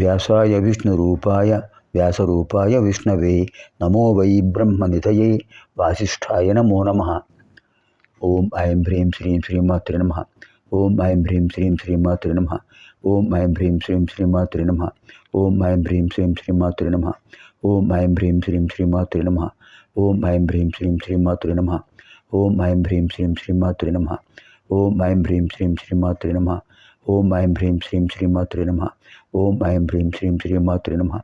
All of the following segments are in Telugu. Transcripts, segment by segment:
వ్యాసాయ విష్ణురూపాయ వ్యాసరూపాయ విష్ణవే నమో వై బ్రహ్మనిధయే వాసిష్ఠాయ నమో నమ. ఓం ఐం హ్రీం శ్రీం శ్రీమాతృ నమ. ఓం ఐం హ్రీం శ్రీం శ్రీమాతృ నమ. ఓం ఐం హ్రీం శ్రీం శ్రీమాతృ నమ. ఓం ఐం హ్రీం శ్రీం శ్రీమాతృ నమ. ఓం ఐం హ్రీం శ్రీం శ్రీమాతృ నమ. ఓం ఐం హ్రీం శ్రీం శ్రీమాతృ నమ. ఓం ఐం హ్రీం శ్రీం శ్రీమాతృ నమ. ఓం ఐం హ్రీం శ్రీం శ్రీమాతృ నమ. ఓం ఐం హ్రీం శ్రీం శ్రీమాతృ నమ. ఓం ఐం హ్రీం శ్రీం శ్రీమాతృ నమ.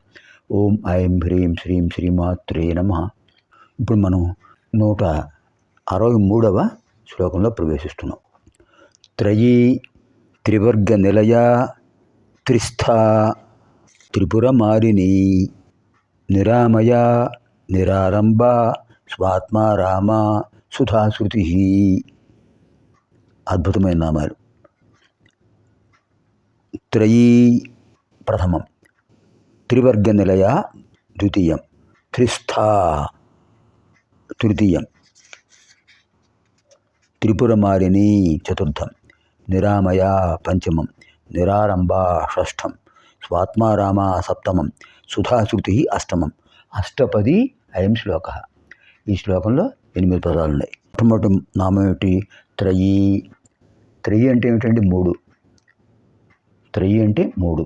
ఓం ఐం హ్రీం శ్రీం శ్రీమాత్రే నమ. ఇప్పుడు మనం నూట అరవై మూడవ శ్లోకంలో ప్రవేశిస్తున్నాం. త్రయీ త్రివర్గ నిలయ త్రిస్థా త్రిపురమారిణి నిరామయ నిరారంభ స్వాత్మారామ సుధాశ్రుతి అద్భుతమైన నామాలు. త్రయీ ప్రథమం త్రివర్గనిలయ ద్వితీయం. త్రిస్థా తృతీయం. త్రిపురమారిని చతుర్థం. నిరామయ పంచమం. నిరారంభ షష్ఠం స్వాత్మారామ సప్తమం. సుధాశ్రుతి అష్టమం. అష్టపది అయం శ్లోక. ఈ శ్లోకంలో ఎనిమిది పదాలు ఉన్నాయి మొట్టమొదటి నామేమిటి త్రయీ. త్రయీ అంటే ఏమిటండి? మూడు. త్రయి అంటే మూడు.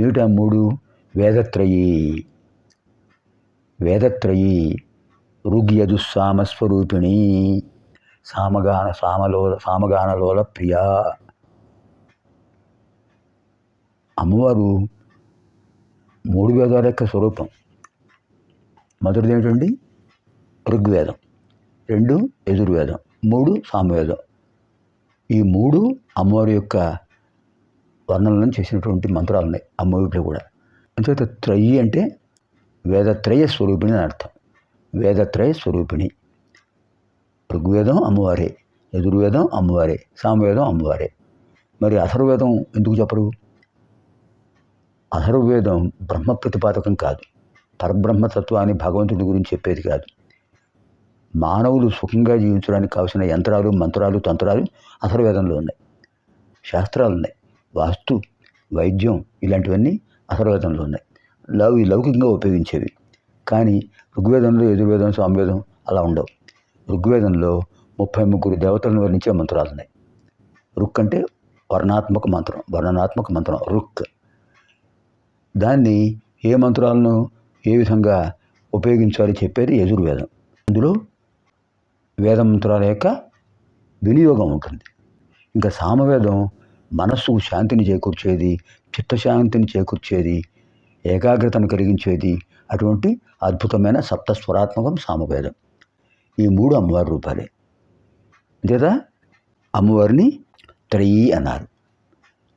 ఏమిటా మూడు? వేదత్రయీ. వేదత్రయీ. ఋగ్యదుస్సామస్వరూపిణి. సామగాన సామలోల సామగానలోల ప్రియా. అమ్మవారు మూడు వేదాల యొక్క స్వరూపం. మొదటిది ఏమిటండి? ఋగ్వేదం. రెండు యజుర్వేదం. మూడు సామవేదం. ఈ మూడు అమ్మవారి యొక్క వర్ణనలను చేసినటువంటి మంత్రాలు ఉన్నాయి అమ్మవారిలో కూడా. అంచేత త్రయి అంటే వేదత్రయ స్వరూపిణి అని అర్థం. వేదత్రయ స్వరూపిణి. ఋగ్వేదం అమ్మవారే యజుర్వేదం అమ్మవారే సామవేదం అమ్మవారే. మరి అథర్వేదం ఎందుకు చెప్పరు? అథర్వేదం బ్రహ్మ ప్రతిపాదకం కాదు. పరబ్రహ్మతత్వాన్ని భగవంతుడి గురించి చెప్పేది కాదు. మానవులు సుఖంగా జీవించడానికి కావాల్సిన యంత్రాలు మంత్రాలు తంత్రాలు అథర్వేదంలో ఉన్నాయి. శాస్త్రాలు ఉన్నాయి వాస్తు వైద్యం ఇలాంటివన్నీ అథర్వేదంలో ఉన్నాయి. లవ్ లౌకికంగా ఉపయోగించేవి. కానీ ఋగ్వేదంలో యజుర్వేదం సామవేదం అలా ఉండవు. ఋగ్వేదంలో ముప్పై ముగ్గురు దేవతలను వర్ణించే మంత్రాలు ఉన్నాయి రుక్ అంటే వర్ణాత్మక మంత్రం వర్ణనాత్మక మంత్రం రుక్ దాన్ని ఏ మంత్రాలను ఏ విధంగా ఉపయోగించాలి చెప్పేది యజుర్వేదం. అందులో వేద మంత్రాల యొక్క వినియోగం ఉంటుంది. ఇంకా సామవేదం మనస్సుకు శాంతిని చేకూర్చేది చిత్తశాంతిని చేకూర్చేది ఏకాగ్రతను కలిగించేది అటువంటి అద్భుతమైన సప్తస్వరాత్మకం సామవేదం. ఈ మూడు అమ్మవారి రూపాలే. అంతేదా? అమ్మవారిని త్రయీ అన్నారు.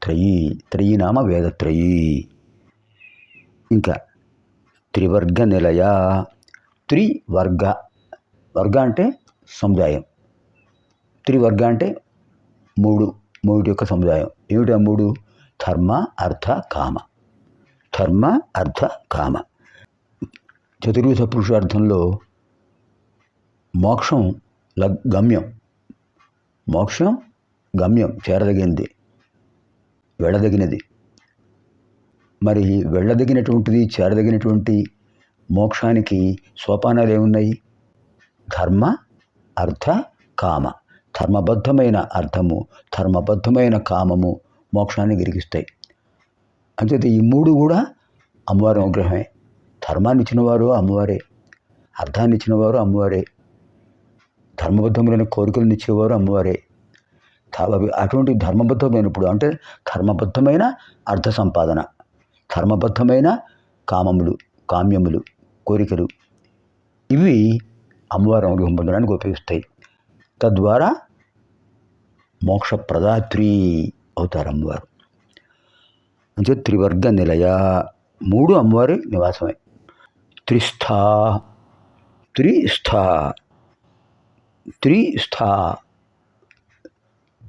త్రయీ త్రయీ నామ వేదత్రయీ ఇంకా త్రివర్గ నిలయ త్రివర్గ. వర్గ అంటే సముదాయం. త్రివర్గ అంటే మూడు. మూడు యొక్క సముదాయం ఏమిటా మూడు ధర్మ అర్థ కామ ధర్మ అర్థ కామ చతుర్విధ పురుషార్థంలో మోక్షం లగ్ గమ్యం మోక్షం గమ్యం చేరదగినది వెళ్ళదగినది మరి వెళ్ళదగినటువంటిది చేరదగినటువంటి మోక్షానికి సోపానాలు ఏమున్నాయి ధర్మ అర్థ కామ ధర్మబద్ధమైన అర్థము ధర్మబద్ధమైన కామము మోక్షాన్ని గిరిగిస్తాయి. అంతే ఈ మూడు కూడా అమ్మవారి అనుగ్రహమే. ధర్మాన్ని ఇచ్చినవారు అమ్మవారే అర్థాన్ని ఇచ్చినవారు అమ్మవారే ధర్మబద్ధమైన కోరికలను ఇచ్చేవారు అమ్మవారే. అటువంటి ధర్మబద్ధమైనప్పుడు అంటే ధర్మబద్ధమైన అర్థ సంపాదన ధర్మబద్ధమైన కామములు కామ్యములు కోరికలు ఇవి అమ్మవారి అనుగ్రహం పొందడానికి ఉపయోగిస్తాయి. తద్వారా మోక్షప్రదాత్రి అవుతారు అమ్మవారు అంటే త్రివర్గ నిలయ మూడు అమ్మవారి నివాసమే. త్రిస్థా త్రిస్థా త్రిస్థా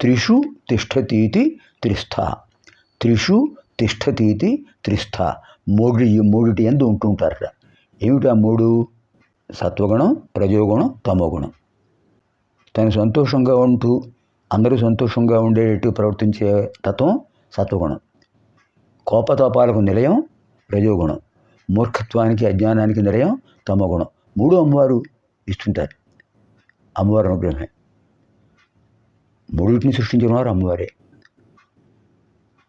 త్రిషు తిష్టతీతి త్రిస్థా త్రిషు తిష్టతీతి త్రిస్థ. మూడు ఈ మూడిటి ఎందు ఉంటుంటారట ఏమిటి ఆ మూడు? సత్వగుణం రజోగుణం తమోగుణం. తను సంతోషంగా ఉంటూ అందరూ సంతోషంగా ఉండేటట్టు ప్రవర్తించే తత్వం సత్వగుణం. కోపతాపాలకు నిలయం రజోగుణం. మూర్ఖత్వానికి అజ్ఞానానికి నిలయం తమగుణం. మూడు అమ్మవారు ఇస్తుంటారు. అమ్మవారు అనుగ్రహమే. మూడింటిని సృష్టించిన వారు అమ్మవారే.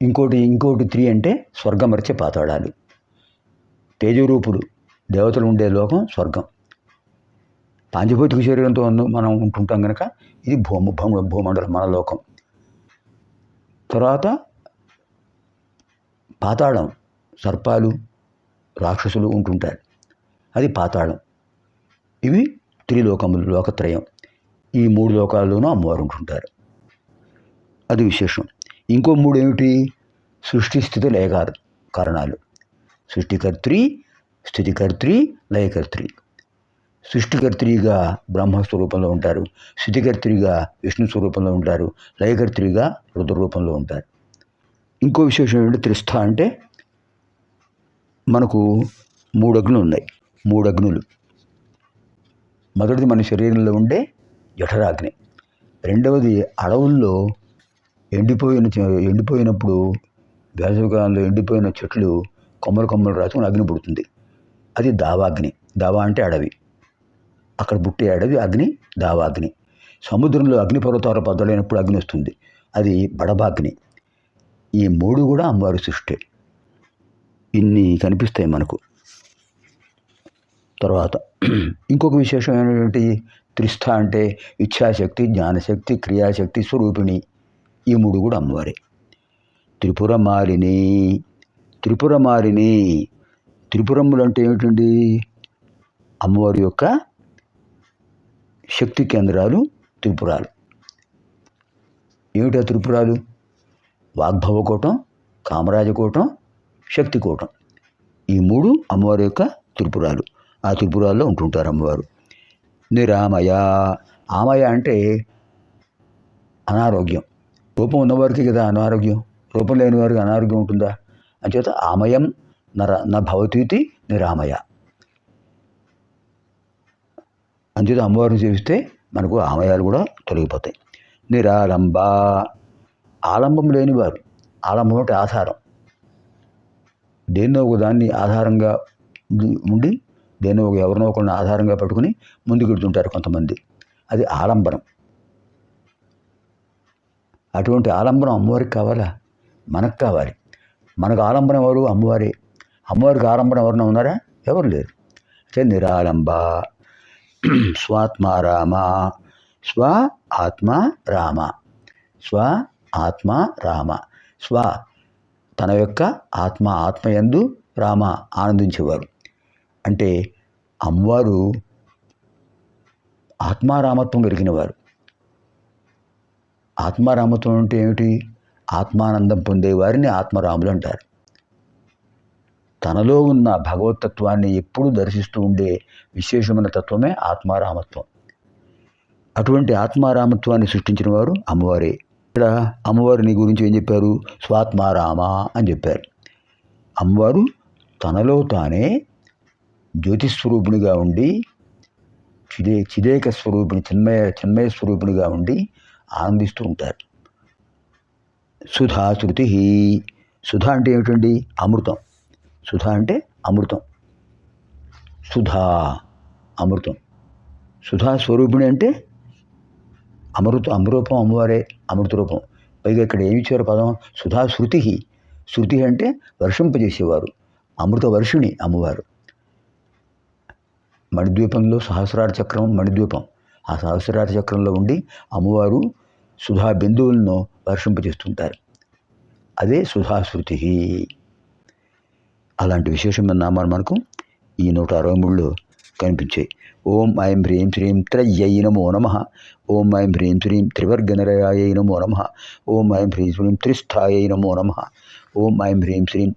ఇంకోటి ఇంకోటి త్రీ అంటే స్వర్గమర్చే పాతాళాలు. తేజరూపుడు దేవతలు ఉండే లోకం స్వర్గం. పాంచభౌతిక శరీరంతో మనం ఉంటుంటాం కనుక ఇది భూమ భూమ భూమండలం మన లోకం. తర్వాత పాతాళం సర్పాలు రాక్షసులు ఉంటుంటారు. అది పాతాళం. ఇవి త్రిలోకములు లోకత్రయం. ఈ మూడు లోకాల్లోనూ అమ్మవారు ఉంటుంటారు. అది విశేషం. ఇంకో మూడు ఏమిటి సృష్టి స్థితి లయ కారణాలు. సృష్టికర్త్రి స్థితికర్త్రి లయకర్త్రి. సృష్టికర్త్రిగా బ్రహ్మస్వరూపంలో ఉంటారు. స్థితికర్త్రిగా విష్ణు స్వరూపంలో ఉంటారు. లయకర్త్రిగా రుద్రరూపంలో ఉంటారు. ఇంకో విశేషం ఏంటంటే త్రిస్థ అంటే మనకు మూడు అగ్నులు ఉన్నాయి. మూడు అగ్నులు మొదటిది మన శరీరంలో ఉండే జఠరాగ్ని. రెండవది అడవుల్లో ఎండిపోయిన ఎండిపోయినప్పుడు వేసవికాలంలో ఎండిపోయిన చెట్లు కొమ్మలు కొమ్మలు రాసుకుని అగ్ని పుడుతుంది. అది దావాగ్ని. దావా అంటే అడవి. అక్కడ పుట్టే అడవి అగ్ని దావాగ్ని. సముద్రంలో అగ్నిపర్వతాలు బద్దలైనప్పుడు అగ్ని వస్తుంది. అది బడబాగ్ని. ఈ మూడు కూడా అమ్మవారి సృష్టి. ఇన్ని కనిపిస్తాయి మనకు. తర్వాత ఇంకొక విశేషం ఏంటంటే త్రిస్థ అంటే ఇచ్ఛాశక్తి జ్ఞానశక్తి క్రియాశక్తి స్వరూపిణి. ఈ మూడు కూడా అమ్మవారి. త్రిపురమారిని త్రిపురమారిని త్రిపురములు అంటే ఏమిటండి? అమ్మవారి యొక్క శక్తి కేంద్రాలు త్రిపురాలు. ఏమిటా త్రిపురాలు? వాగ్భవకూటం కామరాజకూటం శక్తికూటం ఈ మూడు అమ్మవారి యొక్క త్రిపురాలు. ఆ త్రిపురాల్లో ఉంటుంటారు అమ్మవారు. నిరామయ. ఆమయ అంటే అనారోగ్యం. రూపం ఉన్నవారికి కదా అనారోగ్యం. రూపం లేని వారికి అనారోగ్యం ఉంటుందా? అంచేత ఆమయం నర నా భవతీతి నిరామయ. అంచేత అమ్మవారిని సేవిస్తే మనకు ఆమయాలు కూడా తొలగిపోతాయి. నిరాలంబ. ఆలంబం లేనివారు ఆలంబం అంటే ఆధారం. దేన్నో ఒక దాన్ని ఆధారంగా ఉండి- దేన్నో ఒక ఎవరినో ఒకరిని ఆధారంగా పట్టుకుని ముందుకెడుతుంటారు కొంతమంది. అది ఆలంబనం. అటువంటి ఆలంబనం అమ్మవారికి కావాలా? మనకు కావాలి. మనకు ఆలంబనం ఎవరు? అమ్మవారే. అమ్మవారికి ఆలంబనం ఎవరైనా ఉన్నారా? ఎవరు లేరు. అంటే నిరాలంబ. స్వాత్మారామ స్వ ఆత్మ రామ. స్వ ఆత్మ రామ. స్వ తన యొక్క ఆత్మ ఆత్మయందు రామ ఆనందించేవారు. అంటే అమ్మవారు ఆత్మారామత్వం కలిగినవారు. ఆత్మారామత్వం అంటే ఏమిటి? ఆత్మానందం పొందే వారిని ఆత్మరాములు అంటారు. తనలో ఉన్న భగవతత్వాన్ని ఎప్పుడూ దర్శిస్తూ ఉండే విశేషమైన తత్వమే ఆత్మారామత్వం. అటువంటి ఆత్మారామత్వాన్ని సృష్టించిన వారు అమ్మవారే. ఇక్కడ అమ్మవారిని గురించి ఏం చెప్పారు? స్వాత్మారామ అని చెప్పారు. అమ్మవారు తనలో తానే జ్యోతిస్వరూపునిగా ఉండి చిదే చిదేక స్వరూపిణి చిన్మయ చిన్మయ స్వరూపునిగా ఉండి ఆనందిస్తూ ఉంటారు. సుధా శృతి. సుధా అంటే ఏమిటండి? అమృతం. సుధ అంటే అమృతం. సుధా అమృతం. సుధా స్వరూపిణి అంటే అమృత అమరూపం అమ్మవారే అమృత రూపం. పైగా ఇక్కడ ఏమి ఇచ్చారు పదం? సుధా శృతి. శృతి అంటే వర్షింపజేసేవారు. అమృత వర్షిణి అమ్మవారు. మణిద్వీపంలో సహస్రార చక్రం మణిద్వీపం. ఆ సహస్రార చక్రంలో ఉండి అమ్మవారు సుధా బిందువులను వర్షింపజేస్తుంటారు. అదే సుధాశృతి అలాంటి విశేషమైన నామాలు మనకు ఈ నూట అరవై మూడులో కనిపించాయి. ఓం ఐం హ్రీం శ్రీం త్రయ్యై నమో నమ. ఓం ఐం హ్రీం శ్రీం త్రివర్గనరయాయ నమో నమ. ఓం ఐం హ్రీం శ్రీం త్రిస్థాయై నమో నమ. ఓం ఐం హ్రీం శ్రీం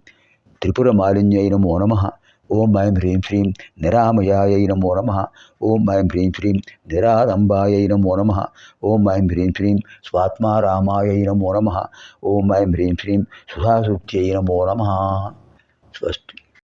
త్రిపురమాలిన్యై నమో నమ. ఓం ఐం హ్రీం శ్రీం నిరామయాయ నమో నమ. ఓం ఐం హ్రీం శ్రీం నిరాదంబాయై నమో నమ. ఓం ఐం హ్రీం శ్రీం స్వాత్మారామాయ నమో నమ. ఓం ఐం హ్రీం శ్రీం సుధాసూక్త్యై నమో నమ. స్వస్తి